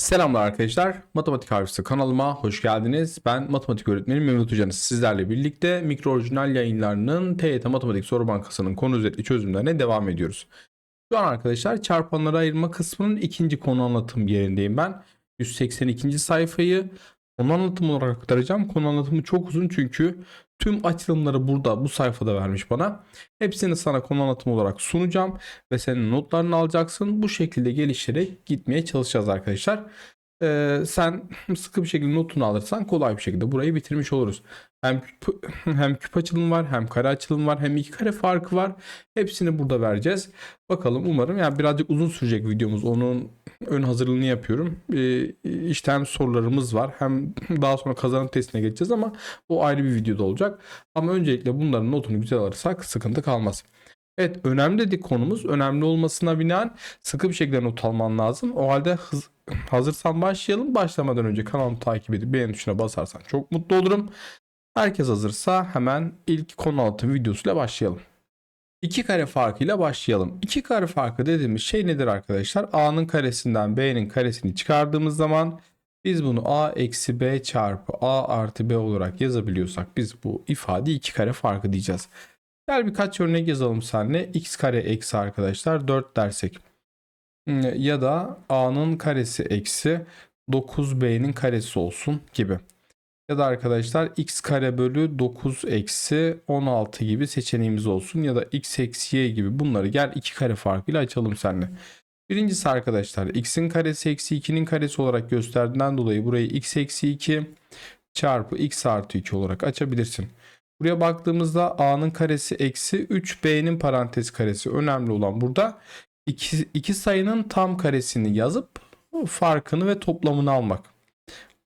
Selamlar arkadaşlar. Matematik Harfisi kanalıma hoş geldiniz. Ben matematik öğretmeni Mehmet Hocanız. Sizlerle birlikte mikro orijinal yayınlarının TYT Matematik Soru Bankası'nın konu özetli çözümlerine devam ediyoruz. Şu an arkadaşlar çarpanları ayırma kısmının ikinci konu anlatım yerindeyim ben. 182. sayfayı konu anlatım olarak aktaracağım. Konu anlatımı çok uzun çünkü tüm açılımları burada bu sayfada vermiş bana. Hepsini sana konu anlatım olarak sunacağım ve senin notlarını alacaksın. Bu şekilde geliştirerek gitmeye çalışacağız arkadaşlar. Ee, sen sıkı bir şekilde notunu alırsan kolay bir şekilde burayı bitirmiş oluruz. Hem küp, hem küp açılım var, hem kare açılım var, hem iki kare farkı var. Hepsini burada vereceğiz. Bakalım umarım yani birazcık uzun sürecek videomuz. Onun ön hazırlığını yapıyorum. Ee, işte hem sorularımız var hem daha sonra kazanım testine geçeceğiz ama o ayrı bir videoda olacak. Ama öncelikle bunların notunu güzel alırsak sıkıntı kalmaz. Evet önemli dedik konumuz. Önemli olmasına binaen sıkı bir şekilde not alman lazım. O halde hız, hazırsan başlayalım. Başlamadan önce kanalımı takip edip beğen tuşuna basarsan çok mutlu olurum. Herkes hazırsa hemen ilk konu anlatım videosuyla başlayalım. İki kare farkıyla başlayalım. İki kare farkı dediğimiz şey nedir arkadaşlar? A'nın karesinden B'nin karesini çıkardığımız zaman biz bunu A eksi B çarpı A artı B olarak yazabiliyorsak biz bu ifadeyi iki kare farkı diyeceğiz. Gel birkaç örnek yazalım seninle. X kare eksi arkadaşlar 4 dersek. Ya da A'nın karesi eksi 9B'nin karesi olsun gibi. Ya da arkadaşlar x kare bölü 9 eksi 16 gibi seçeneğimiz olsun. Ya da x eksi y gibi bunları gel iki kare farkıyla açalım seninle. Birincisi arkadaşlar x'in karesi eksi 2'nin karesi olarak gösterdiğinden dolayı burayı x eksi 2 çarpı x artı 2 olarak açabilirsin. Buraya baktığımızda a'nın karesi eksi 3b'nin parantez karesi önemli olan burada iki, iki sayının tam karesini yazıp farkını ve toplamını almak.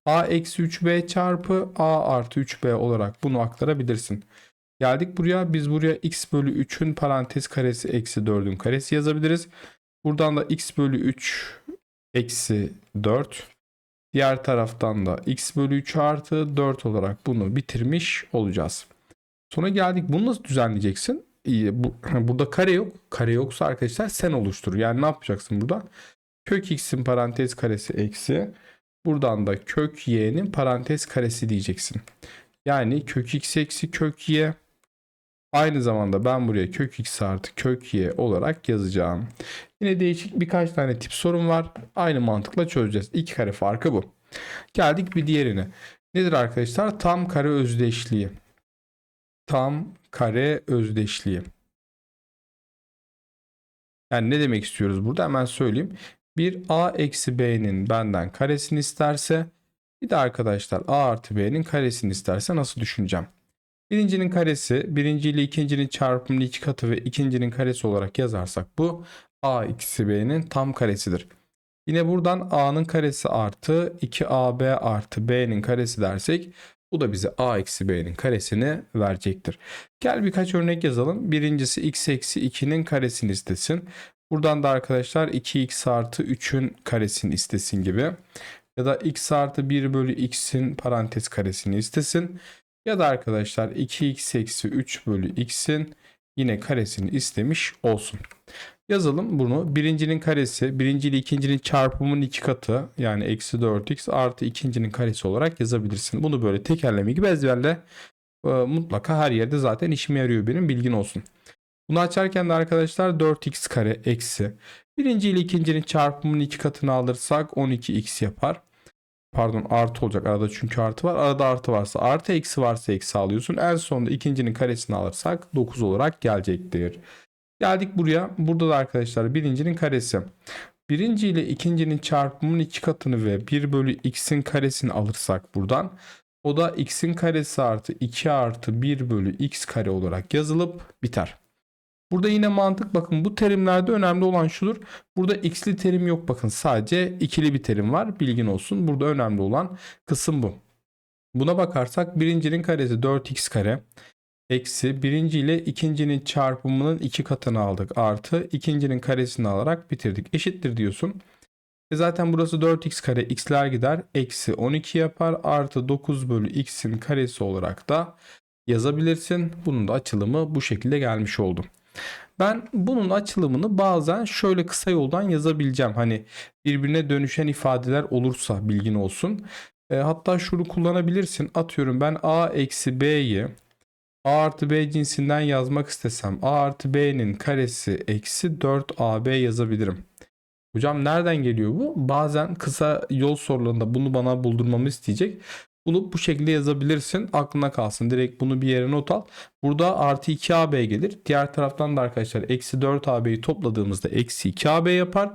a eksi 3b çarpı a artı 3b olarak bunu aktarabilirsin. Geldik buraya biz buraya x bölü 3'ün parantez karesi eksi 4'ün karesi yazabiliriz. Buradan da x bölü 3 eksi 4 Diğer taraftan da x bölü 3 artı 4 olarak bunu bitirmiş olacağız. Sonra geldik. Bunu nasıl düzenleyeceksin? İyi, bu, burada kare yok. Kare yoksa arkadaşlar sen oluştur. Yani ne yapacaksın burada? Kök x'in parantez karesi eksi. Buradan da kök y'nin parantez karesi diyeceksin. Yani kök x eksi kök y. Aynı zamanda ben buraya kök x artı kök y olarak yazacağım. Yine değişik birkaç tane tip sorun var. Aynı mantıkla çözeceğiz. İki kare farkı bu. Geldik bir diğerine. Nedir arkadaşlar? Tam kare özdeşliği tam kare özdeşliği. Yani ne demek istiyoruz burada hemen söyleyeyim. Bir a eksi b'nin benden karesini isterse bir de arkadaşlar a artı b'nin karesini isterse nasıl düşüneceğim? Birincinin karesi birinci ile ikincinin çarpımının iki katı ve ikincinin karesi olarak yazarsak bu a eksi b'nin tam karesidir. Yine buradan a'nın karesi artı 2ab artı b'nin karesi dersek bu da bize a eksi b'nin karesini verecektir. Gel birkaç örnek yazalım. Birincisi x eksi 2'nin karesini istesin. Buradan da arkadaşlar 2x artı 3'ün karesini istesin gibi. Ya da x artı 1 bölü x'in parantez karesini istesin. Ya da arkadaşlar 2x eksi 3 bölü x'in yine karesini istemiş olsun. Yazalım bunu. Birincinin karesi, birinci ile ikincinin çarpımının iki katı yani eksi 4x artı ikincinin karesi olarak yazabilirsin. Bunu böyle tekerleme gibi ezberle. E, mutlaka her yerde zaten işime yarıyor benim bilgin olsun. Bunu açarken de arkadaşlar 4x kare eksi. Birinci ile ikincinin çarpımının iki katını alırsak 12x yapar. Pardon artı olacak arada çünkü artı var. Arada artı varsa artı eksi varsa eksi alıyorsun. En sonunda ikincinin karesini alırsak 9 olarak gelecektir. Geldik buraya. Burada da arkadaşlar birincinin karesi. Birinci ile ikincinin çarpımının iki katını ve 1 bölü x'in karesini alırsak buradan. O da x'in karesi artı 2 artı 1 bölü x kare olarak yazılıp biter. Burada yine mantık bakın bu terimlerde önemli olan şudur. Burada x'li terim yok bakın sadece ikili bir terim var bilgin olsun. Burada önemli olan kısım bu. Buna bakarsak birincinin karesi 4x kare eksi birinci ile ikincinin çarpımının iki katını aldık artı ikincinin karesini alarak bitirdik. Eşittir diyorsun. E zaten burası 4x kare x'ler gider eksi 12 yapar artı 9 bölü x'in karesi olarak da yazabilirsin. Bunun da açılımı bu şekilde gelmiş oldu. Ben bunun açılımını bazen şöyle kısa yoldan yazabileceğim. Hani birbirine dönüşen ifadeler olursa bilgin olsun. E, hatta şunu kullanabilirsin. Atıyorum ben a eksi b'yi a artı b cinsinden yazmak istesem a artı b'nin karesi eksi 4ab yazabilirim. Hocam nereden geliyor bu? Bazen kısa yol sorularında bunu bana buldurmamı isteyecek. Bunu bu şekilde yazabilirsin. Aklına kalsın. Direkt bunu bir yere not al. Burada artı 2AB gelir. Diğer taraftan da arkadaşlar eksi 4AB'yi topladığımızda eksi 2AB yapar.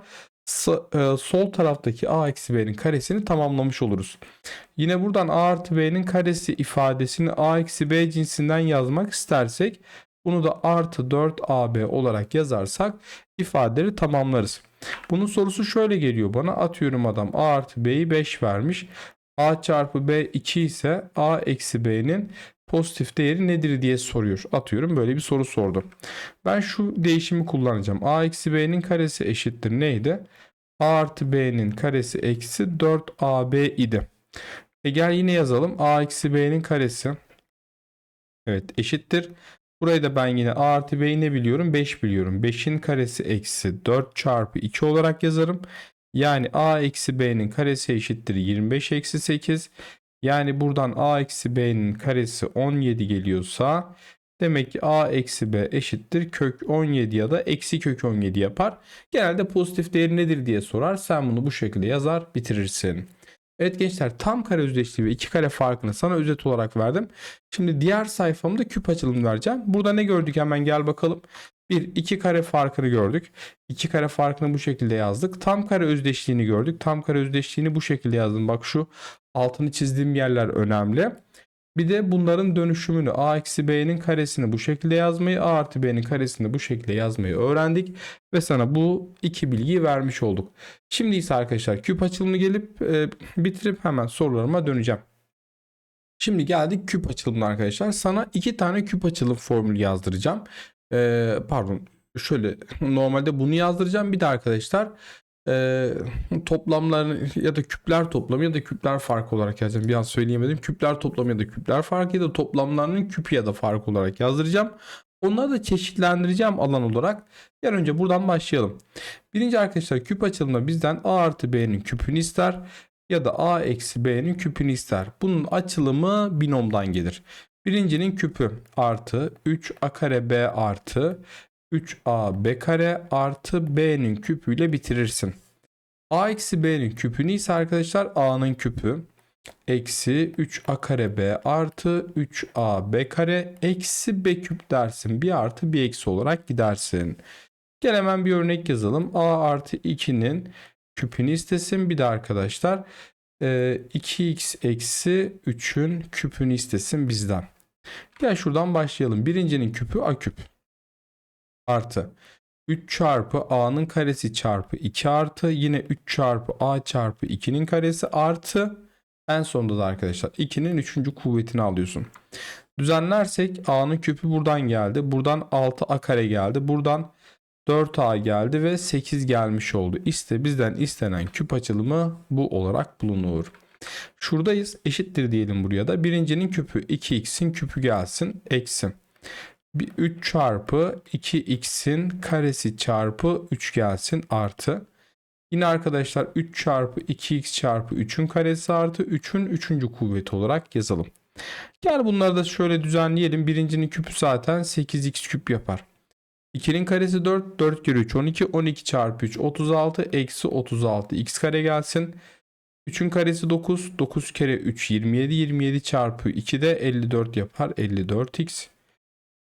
E, sol taraftaki A eksi B'nin karesini tamamlamış oluruz. Yine buradan A artı B'nin karesi ifadesini A eksi B cinsinden yazmak istersek bunu da artı 4AB olarak yazarsak ifadeleri tamamlarız. Bunun sorusu şöyle geliyor bana. Atıyorum adam A artı B'yi 5 vermiş. A çarpı B 2 ise A eksi B'nin pozitif değeri nedir diye soruyor. Atıyorum böyle bir soru sordu. Ben şu değişimi kullanacağım. A eksi B'nin karesi eşittir neydi? A artı B'nin karesi eksi 4AB idi. E gel yine yazalım. A eksi B'nin karesi. Evet eşittir. Burayı da ben yine A artı B'yi ne biliyorum? 5 biliyorum. 5'in karesi eksi 4 çarpı 2 olarak yazarım. Yani a eksi b'nin karesi eşittir 25 eksi 8. Yani buradan a eksi b'nin karesi 17 geliyorsa demek ki a eksi b eşittir kök 17 ya da eksi kök 17 yapar. Genelde pozitif değeri nedir diye sorar. Sen bunu bu şekilde yazar bitirirsin. Evet gençler tam kare özdeşliği ve iki kare farkını sana özet olarak verdim. Şimdi diğer sayfamda küp açılım vereceğim. Burada ne gördük hemen gel bakalım. Bir iki kare farkını gördük. İki kare farkını bu şekilde yazdık. Tam kare özdeşliğini gördük. Tam kare özdeşliğini bu şekilde yazdım. Bak şu altını çizdiğim yerler önemli. Bir de bunların dönüşümünü a eksi b'nin karesini bu şekilde yazmayı a artı b'nin karesini bu şekilde yazmayı öğrendik. Ve sana bu iki bilgiyi vermiş olduk. Şimdi ise arkadaşlar küp açılımını gelip e, bitirip hemen sorularıma döneceğim. Şimdi geldik küp açılımına arkadaşlar. Sana iki tane küp açılım formülü yazdıracağım. Ee, pardon şöyle normalde bunu yazdıracağım bir de arkadaşlar e, toplamlarını ya da küpler toplamı ya da küpler farkı olarak yazacağım. Bir an söyleyemedim. Küpler toplamı ya da küpler farkı ya da toplamlarının küpü ya da farkı olarak yazdıracağım. Onları da çeşitlendireceğim alan olarak. Gel önce buradan başlayalım. Birinci arkadaşlar küp açılımında bizden a artı b'nin küpünü ister ya da a eksi b'nin küpünü ister. Bunun açılımı binomdan gelir. Birincinin küpü artı 3a kare b artı 3a b kare artı b'nin küpüyle bitirirsin. a eksi b'nin küpünü ise arkadaşlar a'nın küpü eksi 3a kare b artı 3a b kare eksi b küp dersin. Bir artı bir eksi olarak gidersin. Gel hemen bir örnek yazalım. a artı 2'nin küpünü istesin. Bir de arkadaşlar 2x eksi 3'ün küpünü istesin bizden. Gel şuradan başlayalım. Birincinin küpü a küp. Artı 3 çarpı a'nın karesi çarpı 2 artı yine 3 çarpı a çarpı 2'nin karesi artı en sonunda da arkadaşlar 2'nin 3. kuvvetini alıyorsun. Düzenlersek a'nın küpü buradan geldi. Buradan 6a kare geldi. Buradan 4a geldi ve 8 gelmiş oldu. İşte bizden istenen küp açılımı bu olarak bulunur. Şuradayız. Eşittir diyelim buraya da. Birincinin küpü 2x'in küpü gelsin. Eksi. Bir 3 çarpı 2x'in karesi çarpı 3 gelsin artı. Yine arkadaşlar 3 çarpı 2x çarpı 3'ün karesi artı 3'ün 3. kuvveti olarak yazalım. Gel bunları da şöyle düzenleyelim. Birincinin küpü zaten 8x küp yapar. 2'nin karesi 4. 4 kere 3 12. 12 çarpı 3 36. Eksi 36 x kare gelsin. 3'ün karesi 9. 9 kere 3 27. 27 çarpı 2 de 54 yapar. 54x.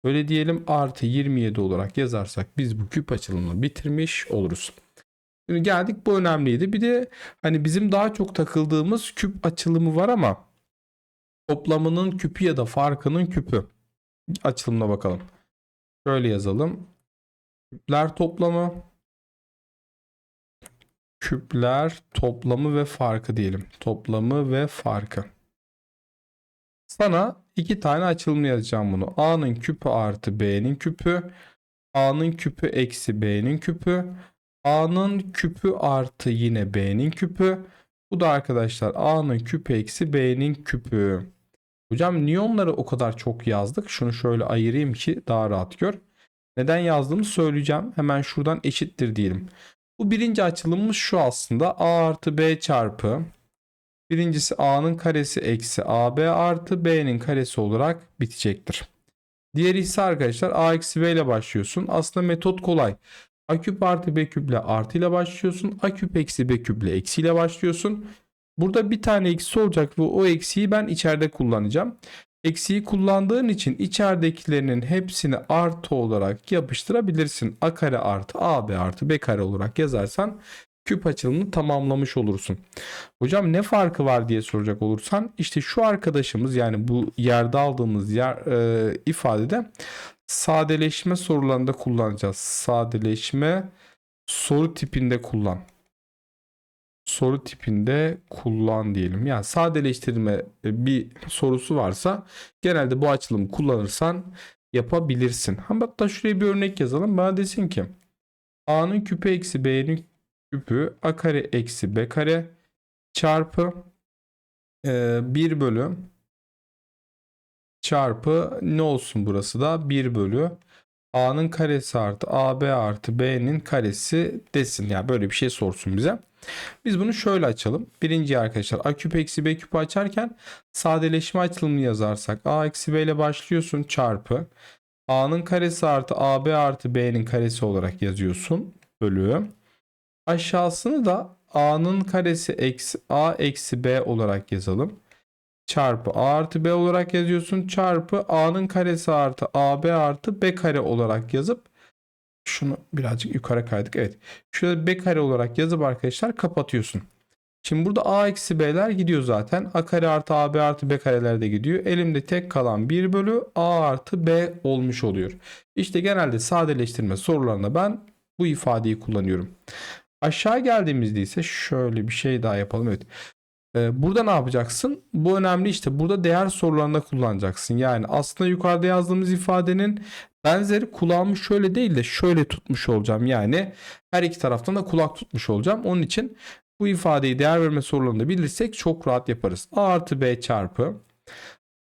Öyle diyelim artı 27 olarak yazarsak biz bu küp açılımını bitirmiş oluruz. Şimdi geldik bu önemliydi. Bir de hani bizim daha çok takıldığımız küp açılımı var ama toplamının küpü ya da farkının küpü açılımına bakalım. Şöyle yazalım. Küpler toplamı küpler toplamı ve farkı diyelim. Toplamı ve farkı. Sana iki tane açılımını yazacağım bunu. A'nın küpü artı B'nin küpü. A'nın küpü eksi B'nin küpü. A'nın küpü artı yine B'nin küpü. Bu da arkadaşlar A'nın küpü eksi B'nin küpü. Hocam niye onları o kadar çok yazdık? Şunu şöyle ayırayım ki daha rahat gör. Neden yazdığımı söyleyeceğim. Hemen şuradan eşittir diyelim. Bu birinci açılımımız şu aslında. A artı B çarpı. Birincisi A'nın karesi eksi AB artı B'nin karesi olarak bitecektir. Diğeri ise arkadaşlar A eksi B ile başlıyorsun. Aslında metot kolay. A küp artı B küple artı ile başlıyorsun. A küp eksi B küple eksi ile başlıyorsun. Burada bir tane eksi olacak ve o eksiyi ben içeride kullanacağım. Eksiyi kullandığın için içeridekilerinin hepsini artı olarak yapıştırabilirsin. A kare artı AB artı B kare olarak yazarsan küp açılımını tamamlamış olursun. Hocam ne farkı var diye soracak olursan işte şu arkadaşımız yani bu yerde aldığımız yer e, ifadede sadeleşme sorularında kullanacağız. Sadeleşme soru tipinde kullan. Soru tipinde kullan diyelim. Yani sadeleştirme e, bir sorusu varsa genelde bu açılımı kullanırsan yapabilirsin. Hatta şuraya bir örnek yazalım. Bana desin ki A'nın küpü eksi B'nin küpü A kare eksi B kare çarpı e, 1 bölü çarpı ne olsun burası da 1 bölü A'nın karesi artı AB artı B'nin karesi desin. Yani böyle bir şey sorsun bize. Biz bunu şöyle açalım. Birinci arkadaşlar A küp eksi B küpü açarken sadeleşme açılımını yazarsak A eksi B ile başlıyorsun çarpı A'nın karesi artı AB artı B'nin karesi olarak yazıyorsun. Bölü. Aşağısını da A'nın karesi eksi A eksi B olarak yazalım çarpı a artı b olarak yazıyorsun çarpı a'nın karesi artı ab artı b kare olarak yazıp şunu birazcık yukarı kaydık evet şöyle b kare olarak yazıp arkadaşlar kapatıyorsun. Şimdi burada a eksi b'ler gidiyor zaten. a kare artı ab artı b kareler de gidiyor. Elimde tek kalan 1 bölü a artı b olmuş oluyor. İşte genelde sadeleştirme sorularında ben bu ifadeyi kullanıyorum. Aşağı geldiğimizde ise şöyle bir şey daha yapalım. Evet. Ee, burada ne yapacaksın? Bu önemli işte. Burada değer sorularında kullanacaksın. Yani aslında yukarıda yazdığımız ifadenin benzeri kulağımı şöyle değil de şöyle tutmuş olacağım. Yani her iki taraftan da kulak tutmuş olacağım. Onun için bu ifadeyi değer verme sorularında bilirsek çok rahat yaparız. A artı B çarpı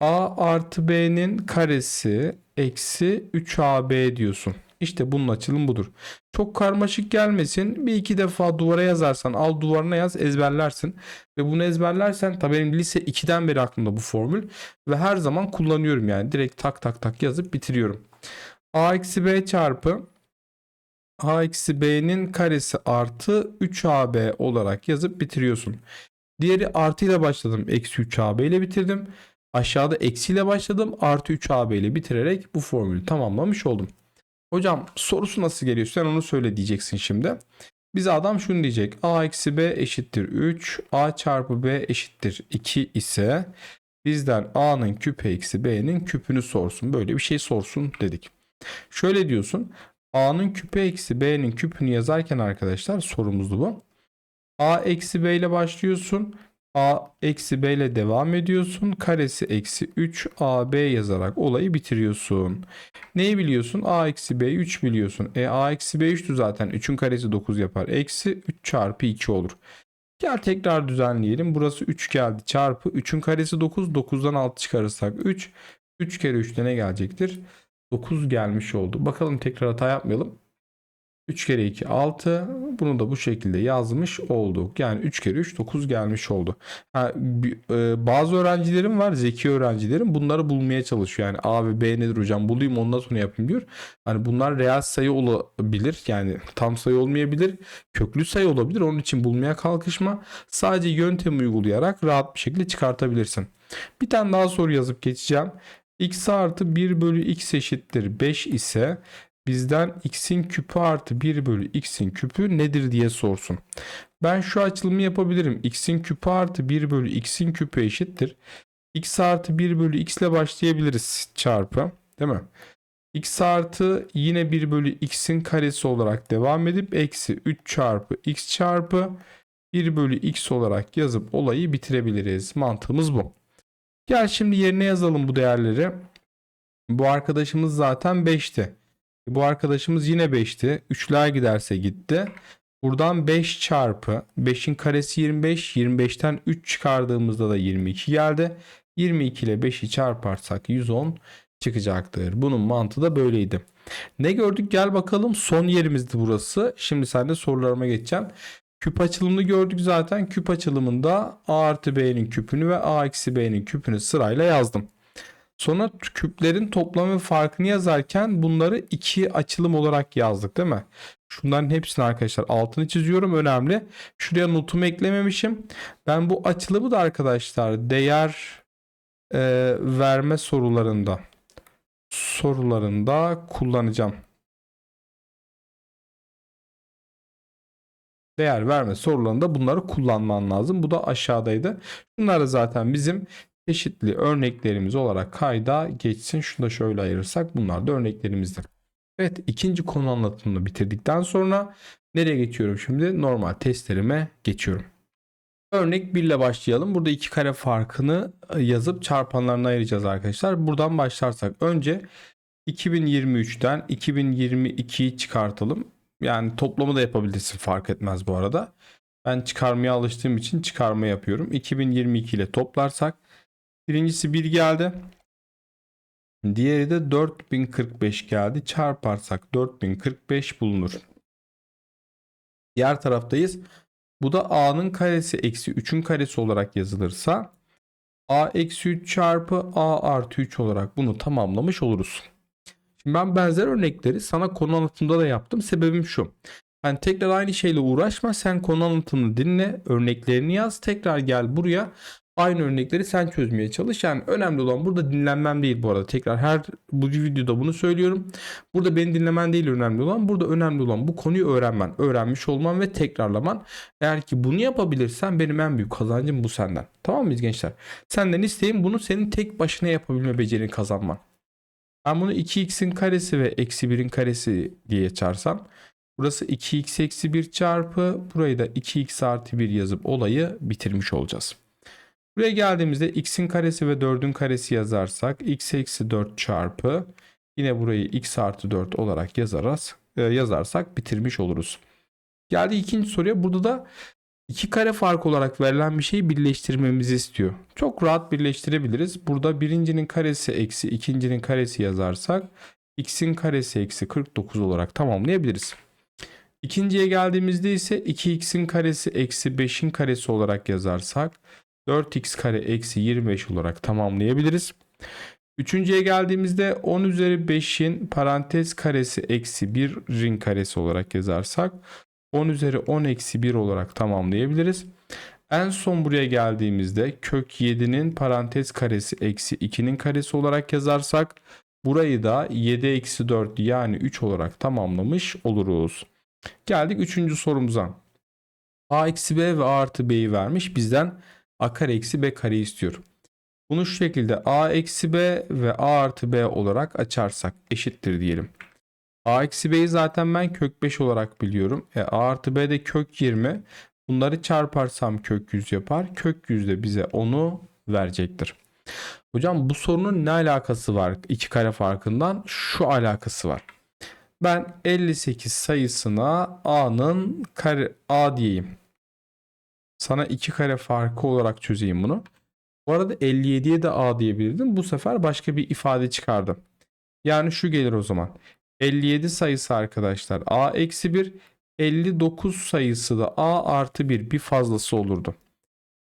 A artı B'nin karesi eksi 3AB diyorsun. İşte bunun açılım budur. Çok karmaşık gelmesin. Bir iki defa duvara yazarsan al duvarına yaz ezberlersin. Ve bunu ezberlersen tabii benim lise 2'den beri aklımda bu formül. Ve her zaman kullanıyorum yani. Direkt tak tak tak yazıp bitiriyorum. A eksi B çarpı A eksi B'nin karesi artı 3AB olarak yazıp bitiriyorsun. Diğeri artı ile başladım. Eksi 3AB ile bitirdim. Aşağıda eksiyle başladım. Artı 3AB ile bitirerek bu formülü tamamlamış oldum. Hocam sorusu nasıl geliyor? Sen onu söyle diyeceksin şimdi. Bize adam şunu diyecek. A eksi B eşittir 3. A çarpı B eşittir 2 ise bizden A'nın küpü eksi B'nin küpünü sorsun. Böyle bir şey sorsun dedik. Şöyle diyorsun. A'nın küpü eksi B'nin küpünü yazarken arkadaşlar sorumuzdu bu. A eksi B ile başlıyorsun. A eksi B ile devam ediyorsun. Karesi eksi 3 AB yazarak olayı bitiriyorsun. Neyi biliyorsun? A eksi B 3 biliyorsun. E A eksi B 3'tü zaten. 3'ün karesi 9 yapar. Eksi 3 çarpı 2 olur. Gel tekrar düzenleyelim. Burası 3 geldi. Çarpı 3'ün karesi 9. 9'dan 6 çıkarırsak 3. 3 kere 3'te ne gelecektir? 9 gelmiş oldu. Bakalım tekrar hata yapmayalım. 3 kere 2 6. Bunu da bu şekilde yazmış olduk. Yani 3 kere 3 9 gelmiş oldu. Ha, e, bazı öğrencilerim var zeki öğrencilerim bunları bulmaya çalışıyor. Yani A ve B nedir hocam bulayım ondan sonra yapayım diyor. Hani bunlar reel sayı olabilir. Yani tam sayı olmayabilir. Köklü sayı olabilir. Onun için bulmaya kalkışma. Sadece yöntem uygulayarak rahat bir şekilde çıkartabilirsin. Bir tane daha soru yazıp geçeceğim. x artı 1 bölü x eşittir 5 ise bizden x'in küpü artı 1 bölü x'in küpü nedir diye sorsun. Ben şu açılımı yapabilirim. x'in küpü artı 1 bölü x'in küpü eşittir. x artı 1 bölü x ile başlayabiliriz çarpı. Değil mi? x artı yine 1 bölü x'in karesi olarak devam edip eksi 3 çarpı x çarpı 1 bölü x olarak yazıp olayı bitirebiliriz. Mantığımız bu. Gel şimdi yerine yazalım bu değerleri. Bu arkadaşımız zaten 5'ti. Bu arkadaşımız yine 5'ti. 3'ler giderse gitti. Buradan 5 çarpı 5'in karesi 25. 25'ten 3 çıkardığımızda da 22 geldi. 22 ile 5'i çarparsak 110 çıkacaktır. Bunun mantığı da böyleydi. Ne gördük? Gel bakalım. Son yerimizdi burası. Şimdi sen de sorularıma geçeceğim. Küp açılımını gördük zaten. Küp açılımında A artı B'nin küpünü ve A eksi B'nin küpünü sırayla yazdım. Sonra küplerin toplamı farkını yazarken bunları iki açılım olarak yazdık değil mi? Şunların hepsini arkadaşlar altını çiziyorum önemli. Şuraya notumu eklememişim. Ben bu açılımı da arkadaşlar değer e, verme sorularında sorularında kullanacağım. Değer verme sorularında bunları kullanman lazım. Bu da aşağıdaydı. Bunları zaten bizim çeşitli örneklerimiz olarak kayda geçsin. Şunu da şöyle ayırırsak bunlar da örneklerimizdir. Evet ikinci konu anlatımını bitirdikten sonra nereye geçiyorum şimdi? Normal testlerime geçiyorum. Örnek 1 ile başlayalım. Burada iki kare farkını yazıp çarpanlarına ayıracağız arkadaşlar. Buradan başlarsak önce 2023'ten 2022'yi çıkartalım. Yani toplamı da yapabilirsin fark etmez bu arada. Ben çıkarmaya alıştığım için çıkarma yapıyorum. 2022 ile toplarsak birincisi 1 geldi. Diğeri de 4045 geldi. Çarparsak 4045 bulunur. Diğer taraftayız. Bu da a'nın karesi eksi 3'ün karesi olarak yazılırsa a eksi 3 çarpı a artı 3 olarak bunu tamamlamış oluruz. Şimdi ben benzer örnekleri sana konu anlatımında da yaptım. Sebebim şu. Yani tekrar aynı şeyle uğraşma. Sen konu anlatımını dinle. Örneklerini yaz. Tekrar gel buraya. Aynı örnekleri sen çözmeye çalış. Yani önemli olan burada dinlenmem değil bu arada. Tekrar her bu videoda bunu söylüyorum. Burada beni dinlemen değil önemli olan. Burada önemli olan bu konuyu öğrenmen. Öğrenmiş olman ve tekrarlaman. Eğer ki bunu yapabilirsen benim en büyük kazancım bu senden. Tamam mıyız gençler? Senden isteğim bunu senin tek başına yapabilme becerini kazanman. Ben bunu 2x'in karesi ve eksi 1'in karesi diye çağırsam. Burası 2x eksi 1 çarpı burayı da 2x artı 1 yazıp olayı bitirmiş olacağız. Buraya geldiğimizde x'in karesi ve 4'ün karesi yazarsak x eksi 4 çarpı yine burayı x artı 4 olarak yazarız, e, yazarsak bitirmiş oluruz. Geldi ikinci soruya burada da iki kare fark olarak verilen bir şeyi birleştirmemizi istiyor. Çok rahat birleştirebiliriz. Burada birincinin karesi eksi ikincinin karesi yazarsak x'in karesi eksi 49 olarak tamamlayabiliriz. İkinciye geldiğimizde ise 2x'in karesi eksi 5'in karesi olarak yazarsak 4x kare eksi 25 olarak tamamlayabiliriz. Üçüncüye geldiğimizde 10 üzeri 5'in parantez karesi eksi 1'in karesi olarak yazarsak 10 üzeri 10 eksi 1 olarak tamamlayabiliriz. En son buraya geldiğimizde kök 7'nin parantez karesi eksi 2'nin karesi olarak yazarsak burayı da 7 eksi 4 yani 3 olarak tamamlamış oluruz. Geldik 3. sorumuza. A eksi B ve A artı B'yi vermiş. Bizden A kare eksi B kare istiyor. Bunu şu şekilde A eksi B ve A artı B olarak açarsak eşittir diyelim. A eksi B'yi zaten ben kök 5 olarak biliyorum. E, A artı B de kök 20. Bunları çarparsam kök 100 yapar. Kök 100 de bize onu verecektir. Hocam bu sorunun ne alakası var iki kare farkından? Şu alakası var. Ben 58 sayısına A'nın kare A diyeyim. Sana iki kare farkı olarak çözeyim bunu. Bu arada 57'ye de A diyebilirdim. Bu sefer başka bir ifade çıkardım. Yani şu gelir o zaman. 57 sayısı arkadaşlar A eksi 1. 59 sayısı da A artı 1 bir fazlası olurdu.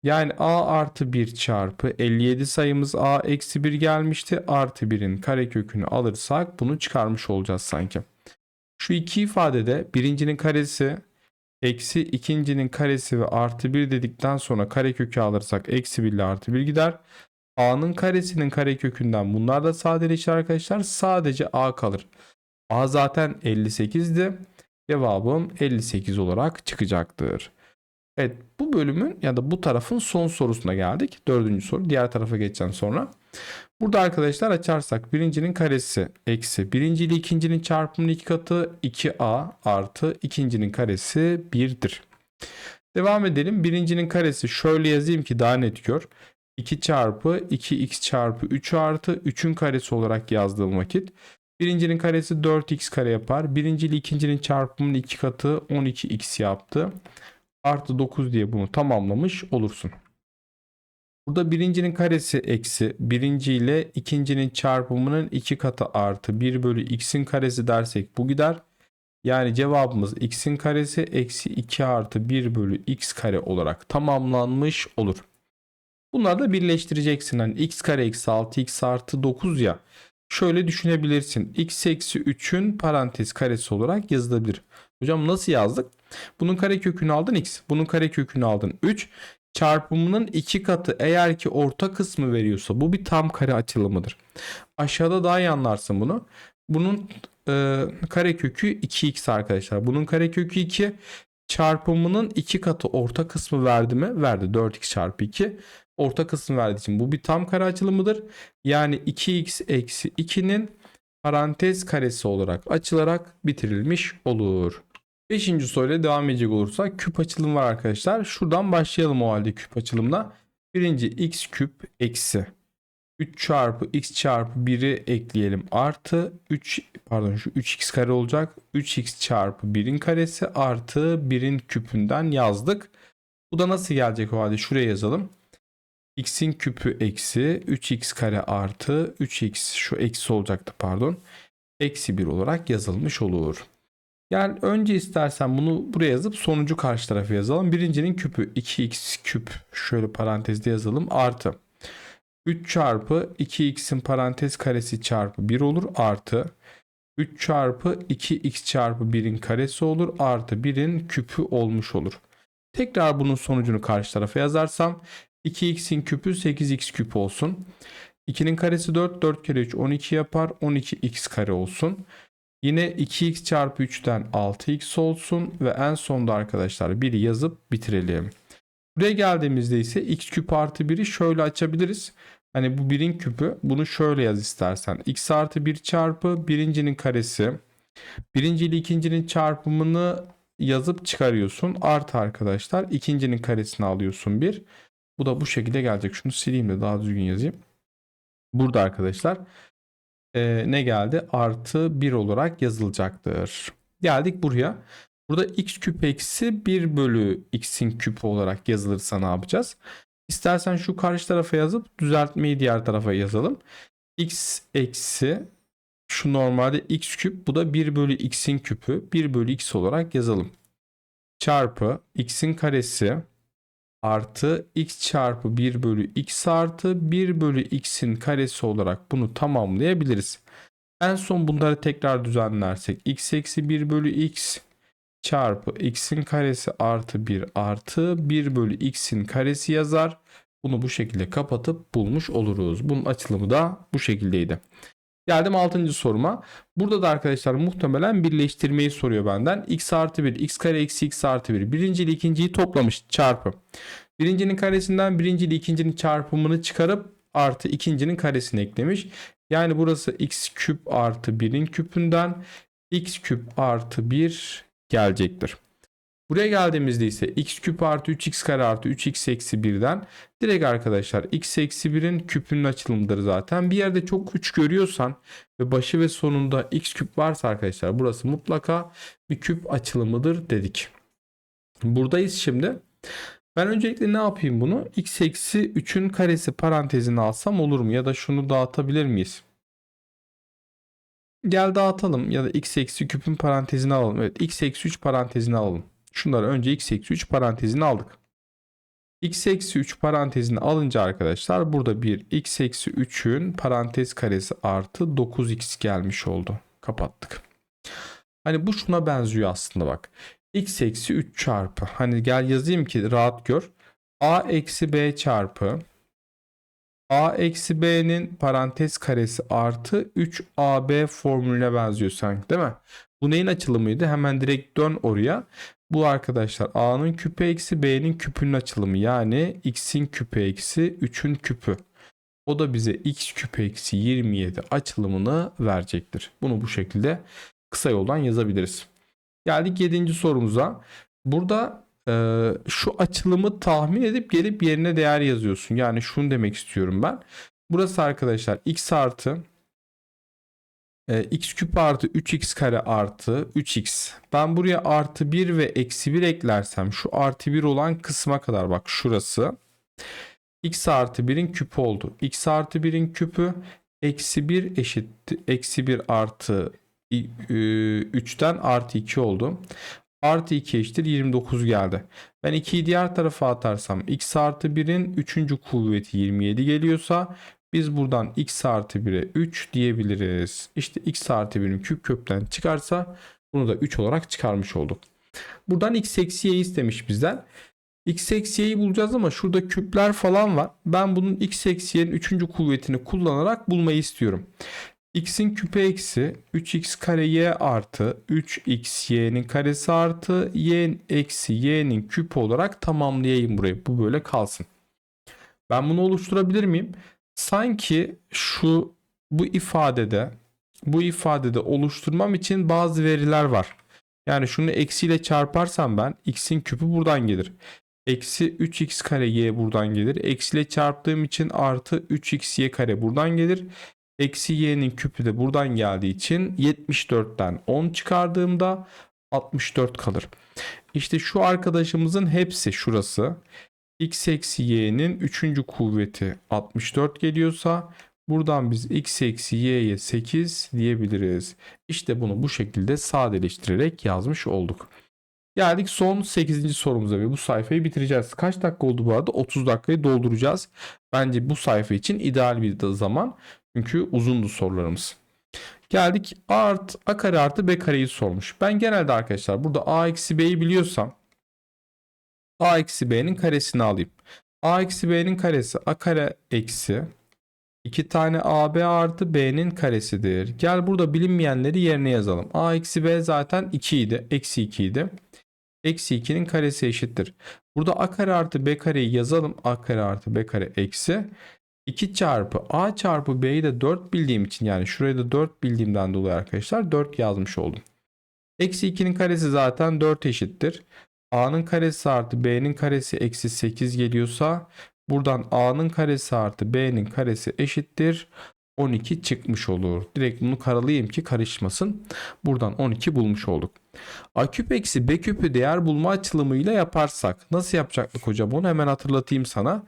Yani A artı 1 çarpı 57 sayımız A eksi 1 gelmişti. Artı 1'in karekökünü alırsak bunu çıkarmış olacağız sanki. Şu iki ifadede birincinin karesi eksi ikincinin karesi ve artı 1 dedikten sonra karekökü alırsak eksi 1 ile artı 1 gider. A'nın karesinin karekökünden bunlar da sadeleşir arkadaşlar. Sadece A kalır. A zaten 58'di. Cevabım 58 olarak çıkacaktır. Evet bu bölümün ya da bu tarafın son sorusuna geldik. Dördüncü soru. Diğer tarafa geçeceğim sonra. Burada arkadaşlar açarsak birincinin karesi eksi birinci ile ikincinin çarpımının iki katı 2a artı ikincinin karesi 1'dir. Devam edelim. Birincinin karesi şöyle yazayım ki daha net gör. 2 çarpı 2x çarpı 3 artı 3'ün karesi olarak yazdığım vakit birincinin karesi 4x kare yapar. Birinci ile ikincinin çarpımının iki katı 12x yaptı. Artı 9 diye bunu tamamlamış olursun. Burada birincinin karesi eksi birinci ile ikincinin çarpımının iki katı artı 1 bölü x'in karesi dersek bu gider. Yani cevabımız x'in karesi eksi 2 artı 1 bölü x kare olarak tamamlanmış olur. Bunları da birleştireceksin. Hani x kare eksi 6x artı 9 ya. Şöyle düşünebilirsin. x eksi 3'ün parantez karesi olarak yazılabilir. Hocam nasıl yazdık? Bunun karekökünü aldın x. Bunun karekökünü aldın 3. Çarpımının iki katı eğer ki orta kısmı veriyorsa bu bir tam kare açılımıdır. Aşağıda daha iyi anlarsın bunu. Bunun e, karekökü 2x arkadaşlar. Bunun karekökü 2 çarpımının iki katı orta kısmı verdi mi? Verdi 4x çarpı 2. Orta kısmı verdiği için bu bir tam kare açılımıdır. Yani 2x eksi 2'nin parantez karesi olarak açılarak bitirilmiş olur. Beşinci soruyla devam edecek olursak küp açılım var arkadaşlar. Şuradan başlayalım o halde küp açılımla. Birinci x küp eksi 3 çarpı x çarpı 1'i ekleyelim artı 3 pardon şu 3x kare olacak. 3x çarpı 1'in karesi artı 1'in küpünden yazdık. Bu da nasıl gelecek o halde şuraya yazalım. x'in küpü eksi 3x kare artı 3x şu eksi olacaktı pardon. Eksi 1 olarak yazılmış olur. Yani önce istersen bunu buraya yazıp sonucu karşı tarafa yazalım. Birincinin küpü 2x küp şöyle parantezde yazalım artı 3 çarpı 2x'in parantez karesi çarpı 1 olur artı 3 çarpı 2x çarpı 1'in karesi olur artı 1'in küpü olmuş olur. Tekrar bunun sonucunu karşı tarafa yazarsam 2x'in küpü 8x küp olsun. 2'nin karesi 4, 4 kere 3 12 yapar. 12x kare olsun. Yine 2x çarpı 3'ten 6x olsun ve en sonda arkadaşlar 1'i yazıp bitirelim. Buraya geldiğimizde ise x küp artı 1'i şöyle açabiliriz. Hani bu 1'in küpü bunu şöyle yaz istersen. x artı 1 çarpı birincinin karesi. Birinci ile ikincinin çarpımını yazıp çıkarıyorsun. Artı arkadaşlar ikincinin karesini alıyorsun 1. Bu da bu şekilde gelecek. Şunu sileyim de daha düzgün yazayım. Burada arkadaşlar e, ne geldi? Artı 1 olarak yazılacaktır. Geldik buraya. Burada x küp eksi 1 bölü x'in küpü olarak yazılırsa ne yapacağız? İstersen şu karşı tarafa yazıp düzeltmeyi diğer tarafa yazalım. x eksi şu normalde x küp bu da 1 bölü x'in küpü 1 bölü x olarak yazalım. Çarpı x'in karesi artı x çarpı 1 bölü x artı 1 bölü x'in karesi olarak bunu tamamlayabiliriz. En son bunları tekrar düzenlersek x eksi 1 bölü x çarpı x'in karesi artı 1 artı 1 bölü x'in karesi yazar. Bunu bu şekilde kapatıp bulmuş oluruz. Bunun açılımı da bu şekildeydi. Geldim 6. soruma. Burada da arkadaşlar muhtemelen birleştirmeyi soruyor benden. x artı 1, x kare eksi x artı 1. Birinci ile ikinciyi toplamış çarpı. Birincinin karesinden birinci ile ikincinin çarpımını çıkarıp artı ikincinin karesini eklemiş. Yani burası x küp artı 1'in küpünden x küp artı 1 gelecektir. Buraya geldiğimizde ise x küp artı 3x kare artı 3x eksi 1'den direkt arkadaşlar x eksi 1'in küpünün açılımıdır zaten. Bir yerde çok 3 görüyorsan ve başı ve sonunda x küp varsa arkadaşlar burası mutlaka bir küp açılımıdır dedik. Buradayız şimdi. Ben öncelikle ne yapayım bunu? x eksi 3'ün karesi parantezini alsam olur mu? Ya da şunu dağıtabilir miyiz? Gel dağıtalım ya da x eksi küpün parantezini alalım. Evet x eksi 3 parantezini alalım. Şunları önce x eksi 3 parantezini aldık. x eksi 3 parantezini alınca arkadaşlar burada bir x eksi 3'ün parantez karesi artı 9x gelmiş oldu. Kapattık. Hani bu şuna benziyor aslında bak. x eksi 3 çarpı. Hani gel yazayım ki rahat gör. a eksi b çarpı a eksi b'nin parantez karesi artı 3ab formülüne benziyor sanki değil mi? Bu neyin açılımıydı? Hemen direkt dön oraya. Bu arkadaşlar a'nın küpü eksi b'nin küpünün açılımı. Yani x'in küpü eksi 3'ün küpü. O da bize x küpü eksi 27 açılımını verecektir. Bunu bu şekilde kısa yoldan yazabiliriz. Geldik 7. sorumuza. Burada e, şu açılımı tahmin edip gelip yerine değer yazıyorsun. Yani şunu demek istiyorum ben. Burası arkadaşlar x artı e, x küp artı 3x kare artı 3x. Ben buraya artı 1 ve eksi 1 eklersem şu artı 1 olan kısma kadar bak şurası. x artı 1'in küpü oldu. x artı 1'in küpü eksi 1 eşittir. Eksi 1 artı 3'ten artı 2 oldu. Artı 2 eşittir 29 geldi. Ben 2'yi diğer tarafa atarsam x artı 1'in 3. kuvveti 27 geliyorsa biz buradan x artı 1'e 3 diyebiliriz. İşte x artı 1'in küp kökten çıkarsa bunu da 3 olarak çıkarmış olduk. Buradan x eksi y istemiş bizden. x eksi y'yi bulacağız ama şurada küpler falan var. Ben bunun x eksi y'nin 3. kuvvetini kullanarak bulmayı istiyorum. x'in küpü eksi 3x kare y artı 3x y'nin karesi artı y eksi y'nin küpü olarak tamamlayayım burayı. Bu böyle kalsın. Ben bunu oluşturabilir miyim? Sanki şu bu ifadede bu ifadede oluşturmam için bazı veriler var. Yani şunu eksiyle çarparsam ben x'in küpü buradan gelir. Eksi 3x kare y buradan gelir. Eksiyle çarptığım için artı 3xy kare buradan gelir. Eksi y'nin küpü de buradan geldiği için 74'ten 10 çıkardığımda 64 kalır. İşte şu arkadaşımızın hepsi şurası. X eksi y'nin 3. kuvveti 64 geliyorsa buradan biz x eksi y'ye 8 diyebiliriz. İşte bunu bu şekilde sadeleştirerek yazmış olduk. Geldik son 8. sorumuza ve bu sayfayı bitireceğiz. Kaç dakika oldu bu arada? 30 dakikayı dolduracağız. Bence bu sayfa için ideal bir zaman. Çünkü uzundu sorularımız. Geldik art, a kare artı b kareyi sormuş. Ben genelde arkadaşlar burada a eksi b'yi biliyorsam a eksi b'nin karesini alayım. a eksi b'nin karesi a kare eksi 2 tane ab artı b'nin karesidir. Gel burada bilinmeyenleri yerine yazalım. a eksi b zaten 2 idi. Eksi 2 idi. Eksi 2'nin karesi eşittir. Burada a kare artı b kareyi yazalım. a kare artı b kare eksi 2 çarpı a çarpı b'yi de 4 bildiğim için yani şurayı da 4 bildiğimden dolayı arkadaşlar 4 yazmış oldum. Eksi 2'nin karesi zaten 4 eşittir. A'nın karesi artı b'nin karesi eksi 8 geliyorsa buradan a'nın karesi artı b'nin karesi eşittir. 12 çıkmış olur. Direkt bunu karalayayım ki karışmasın. Buradan 12 bulmuş olduk. A küp eksi B küpü değer bulma açılımıyla yaparsak nasıl yapacaktık hocam onu hemen hatırlatayım sana.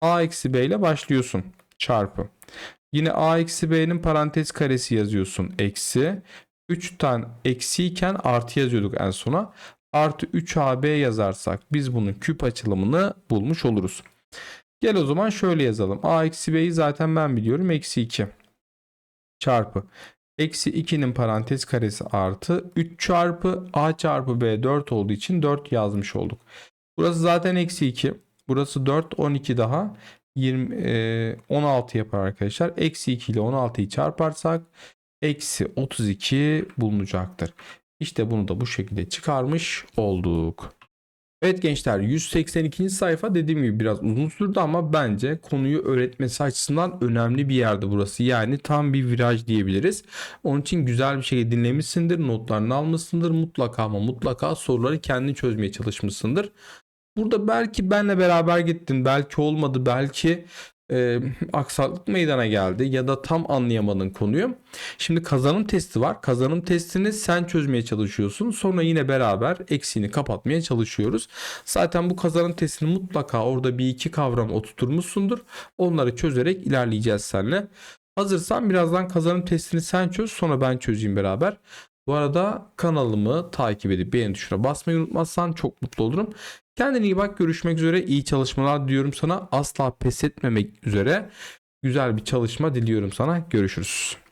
A eksi B ile başlıyorsun çarpı. Yine A eksi B'nin parantez karesi yazıyorsun eksi. 3 tane eksi iken artı yazıyorduk en sona. Artı 3AB yazarsak biz bunun küp açılımını bulmuş oluruz. Gel o zaman şöyle yazalım. A eksi B'yi zaten ben biliyorum. Eksi 2 çarpı. Eksi 2'nin parantez karesi artı 3 çarpı A çarpı B 4 olduğu için 4 yazmış olduk. Burası zaten eksi 2. Burası 4 12 daha 20 e, 16 yapar arkadaşlar. Eksi 2 ile 16'yı çarparsak eksi 32 bulunacaktır. İşte bunu da bu şekilde çıkarmış olduk. Evet gençler 182. sayfa dediğim gibi biraz uzun sürdü ama bence konuyu öğretmesi açısından önemli bir yerde burası. Yani tam bir viraj diyebiliriz. Onun için güzel bir şekilde dinlemişsindir, notlarını almışsındır. Mutlaka ama mutlaka soruları kendin çözmeye çalışmışsındır. Burada belki benle beraber gittin, belki olmadı, belki e, aksaklık meydana geldi ya da tam anlayamadın konuyu. Şimdi kazanım testi var. Kazanım testini sen çözmeye çalışıyorsun. Sonra yine beraber eksiğini kapatmaya çalışıyoruz. Zaten bu kazanım testini mutlaka orada bir iki kavram oturtmuşsundur. Onları çözerek ilerleyeceğiz seninle. Hazırsan birazdan kazanım testini sen çöz sonra ben çözeyim beraber. Bu arada kanalımı takip edip beğeni tuşuna basmayı unutmazsan çok mutlu olurum. Kendine iyi bak görüşmek üzere iyi çalışmalar diliyorum sana asla pes etmemek üzere güzel bir çalışma diliyorum sana görüşürüz.